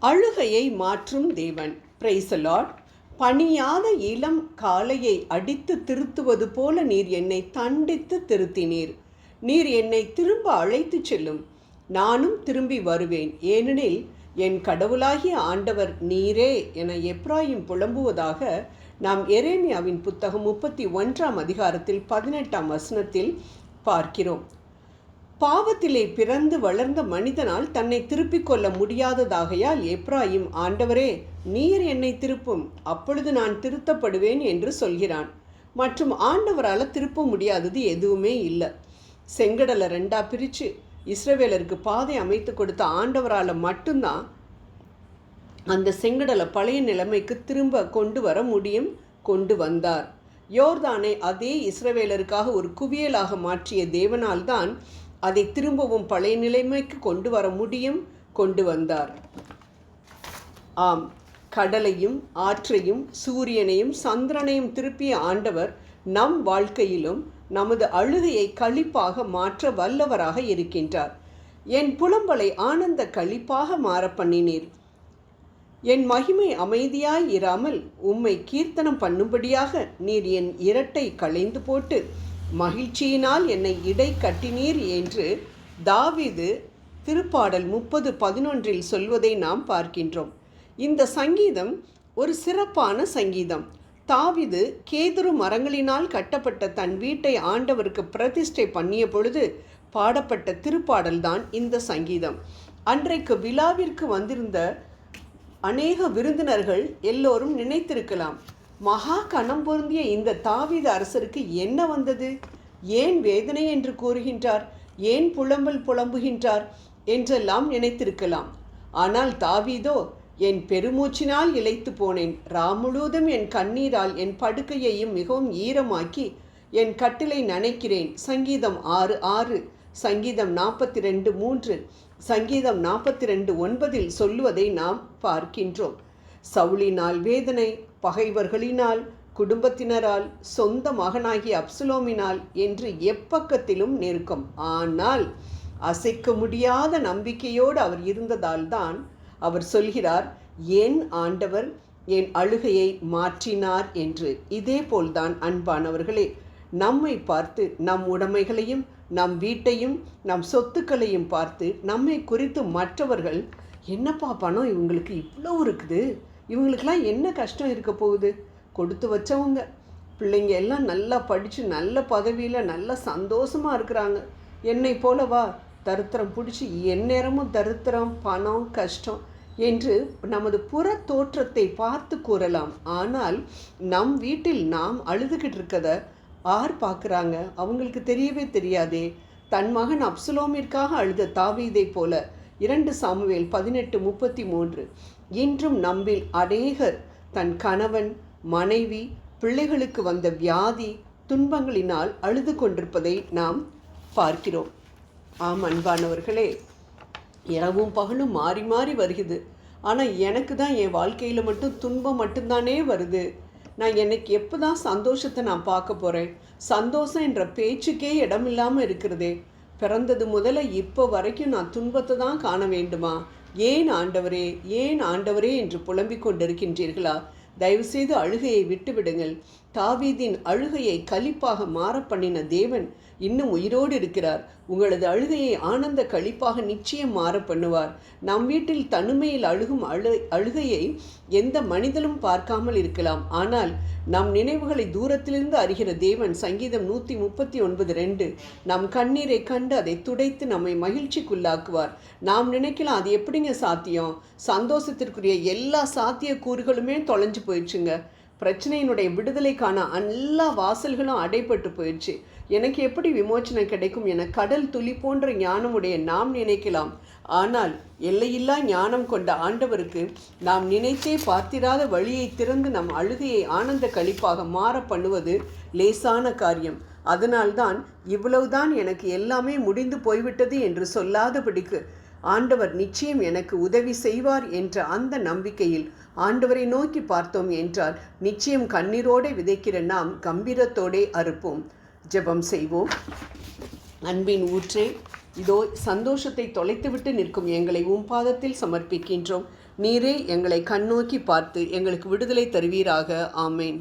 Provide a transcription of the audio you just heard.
அழுகையை மாற்றும் தேவன். பிரைசலாட் பணியாத இளம் காலையை அடித்து திருத்துவது போல நீர் என்னை தண்டித்து திருத்தினீர். நீர் என்னை திரும்ப அழைத்துச் செல்லும். நானும் திரும்பி வருவேன். ஏனெனில் என் கடவுளாகிய ஆண்டவர் நீரே என எப்ராயும் புலம்புவதாக நாம் எரேமியாவின் புத்தகம் முப்பத்தி ஒன்றாம் அதிகாரத்தில் பதினெட்டாம் வசனத்தில் பார்க்கிறோம். பாவத்திலே பிறந்து வளர்ந்த மனிதனால் தன்னை திருப்பிக் கொள்ள முடியாததாகையால் எப்ராயிம் ஆண்டவரே நீர் என்னை திருப்பும். அப்பொழுது நான் திருத்தப்படுவேன் என்று சொல்கிறான். மற்றும் ஆண்டவரால் திருப்ப முடியாதது எதுவுமே இல்லை. செங்கடலை ரெண்டா பிரித்து இஸ்ரவேலருக்கு பாதை அமைத்து கொடுத்த ஆண்டவரால் மட்டும்தான் அந்த செங்கடலை பழைய நிலைமைக்கு திரும்ப கொண்டு வர முடியும் கொண்டு வந்தார். யோர்தானை அதே இஸ்ரவேலருக்காக ஒரு குவியலாக மாற்றிய தேவனால்தான் அதை திரும்பவும் பழைய நிலைமைக்கு கொண்டு வர முடியும் கொண்டு வந்தார். ஆம் கடலையும் ஆற்றையும் சூரியனையும் சந்திரனையும் திருப்பிய ஆண்டவர் நம் வாழ்க்கையிலும் நமது அழுகையை களிப்பாக மாற்ற வல்லவராக இருக்கின்றார். என் புலம்பலை ஆனந்த கழிப்பாக மாற பண்ணினீர். என் மகிமை அமைதியாய் இராமல் உம்மை கீர்த்தனம் பண்ணும்படியாக நீர் என் இரட்டை களைந்து போட்டு மகிழ்ச்சியினால் என்னை இடை கட்டினீர் என்று தாவிது திருப்பாடல் முப்பது பதினொன்றில் சொல்வதை நாம் பார்க்கின்றோம். இந்த சங்கீதம் ஒரு சிறப்பான சங்கீதம். தாவிது கேதுரு மரங்களினால் கட்டப்பட்ட தன் வீட்டை ஆண்டவருக்கு பிரதிஷ்டை பண்ணிய பொழுது பாடப்பட்ட திருப்பாடல்தான் இந்த சங்கீதம். அன்றைக்கு விழாவிற்கு வந்திருந்த அநேக விருந்தினர்கள் எல்லோரும் நினைத்திருக்கலாம். மகா கணம் பொருந்திய இந்த தாவீத அரசருக்கு என்ன வந்தது? ஏன் வேதனை என்று கூறுகின்றார்? ஏன் புலம்பல் புலம்புகின்றார்? என்றெல்லாம் நினைத்திருக்கலாம். ஆனால் தாவீதோ என் பெருமூச்சினால் இழைத்து போனேன். ரா முழுவதும் என் கண்ணீரால் என் படுக்கையையும் மிகவும் ஈரமாக்கி என் கட்டிலை நனைக்கிறேன். சங்கீதம் ஆறு ஆறு சங்கீதம் நாற்பத்தி ரெண்டு மூன்று சங்கீதம் நாற்பத்தி ரெண்டு ஒன்பதில் சொல்லுவதை நாம் பார்க்கின்றோம். சவுளினால் வேதனை பகைவர்களினால் குடும்பத்தினரால் சொந்த மகனாகிய அப்சுலோமினால் என்று எப்பக்கத்திலும் நெருக்கம். ஆனால் அசைக்க முடியாத நம்பிக்கையோடு அவர் இருந்ததால் தான் அவர் சொல்கிறார் என் ஆண்டவர் என் அழுகையை மாற்றினார் என்று. இதே போல்தான் அன்பானவர்களே நம்மை பார்த்து நம் உடைமைகளையும் நம் வீட்டையும் நம் சொத்துக்களையும் பார்த்து நம்மை குறித்து மற்றவர்கள் என்னப்பா பணம் இவங்களுக்கு இவ்வளோ இருக்குது? இவங்களுக்கெல்லாம் என்ன கஷ்டம் இருக்க போகுது? கொடுத்து வச்சவங்க. பிள்ளைங்க எல்லாம் நல்லா படித்து நல்ல பதவியில் நல்லா சந்தோஷமாக இருக்கிறாங்க. என்னை போலவா தருத்திரம் பிடிச்சி எந்நேரமும் தருத்திரம் பணம் கஷ்டம் என்று நமது புற தோற்றத்தை பார்த்து கூறலாம். ஆனால் நம் வீட்டில் நாம் அழுதுகிட்டு இருக்கத ஆர் பார்க்குறாங்க? அவங்களுக்கு தெரியவே தெரியாதே. தன் மகன் அப்சுலோமிற்காக அழுத தாவீதை போல இரண்டு சாமுவேல் பதினெட்டு முப்பத்தி மூன்று. இன்றும் நம்பில் அநேகர் தன் கணவன் மனைவி பிள்ளைகளுக்கு வந்த வியாதி துன்பங்களினால் அழுது கொண்டிருப்பதை நாம் பார்க்கிறோம். ஆம் அன்பானவர்களே இரவும் பகலும் மாறி மாறி வருகிறது. ஆனால் எனக்கு தான் என் வாழ்க்கையில் மட்டும் துன்பம் மட்டும்தானே வருது. நான் எனக்கு எப்போ தான் சந்தோஷத்தை நான் பார்க்க போகிறேன் சந்தோஷம் என்ற பேச்சுக்கே இடமில்லாமல் இருக்கிறதே. பிறந்தது முதல்ல இப்போ வரைக்கும் நான் துன்பத்தை தான் காண வேண்டுமா? ஏன் ஆண்டவரே ஏன் ஆண்டவரே என்று புலம்பிக் கொண்டிருக்கின்றீர்களா? தயவுசெய்து அழுகையை விட்டுவிடுங்கள். தாவீதின் அழுகையை கலிப்பாக மாற பண்ணின தேவன் இன்னும் உயிரோடு இருக்கிறார். உங்களது அழுகையை ஆனந்த கழிப்பாக நிச்சயம் மாற பண்ணுவார். நம் வீட்டில் தனிமையில் அழுகும் அழு அழுகையை எந்த மனிதனும் பார்க்காமல் இருக்கலாம். ஆனால் நம் நினைவுகளை தூரத்திலிருந்து அறிகிற தேவன் சங்கீதம் நூற்றி முப்பத்தி ஒன்பது ரெண்டு நம் கண்ணீரை கண்டு அதை துடைத்து நம்மை மகிழ்ச்சிக்குள்ளாக்குவார். நாம் நினைக்கலாம் அது எப்படிங்க சாத்தியம்? சந்தோஷத்திற்குரிய எல்லா சாத்திய கூறுகளுமே தொலைஞ்சு போயிடுச்சுங்க. பிரச்சனையினுடைய விடுதலைக்கான எல்லா வாசல்களும் அடைப்பட்டு போயிடுச்சு. எனக்கு எப்படி விமோச்சனம் கிடைக்கும் என கடல் துளி போன்ற ஞானமுடைய நாம் நினைக்கலாம். ஆனால் எல்லையில்லா ஞானம் கொண்ட ஆண்டவருக்கு நாம் நினைத்தே பார்த்திராத வழியை திறந்து நம் அழுகையை ஆனந்த கழிப்பாக மாற பண்ணுவது லேசான காரியம். அதனால்தான் இவ்வளவுதான் எனக்கு எல்லாமே முடிந்து போய்விட்டது என்று சொல்லாதபடிக்கு ஆண்டவர் நிச்சயம் எனக்கு உதவி செய்வார் என்ற அந்த நம்பிக்கையில் ஆண்டவரை நோக்கி பார்த்தோம் என்றால் நிச்சயம் கண்ணீரோடே விதைக்கிற நாம் கம்பீரத்தோடே அறுப்போம். ஜெபம் செய்வோம். அன்பின் ஊற்றே இதோ சந்தோஷத்தை தொலைத்துவிட்டு நிற்கும் எங்களை உம் பாதத்தில் சமர்ப்பிக்கின்றோம். நீரே எங்களை கண்ணோக்கி பார்த்து எங்களுக்கு விடுதலை தருவீராக. ஆமேன்.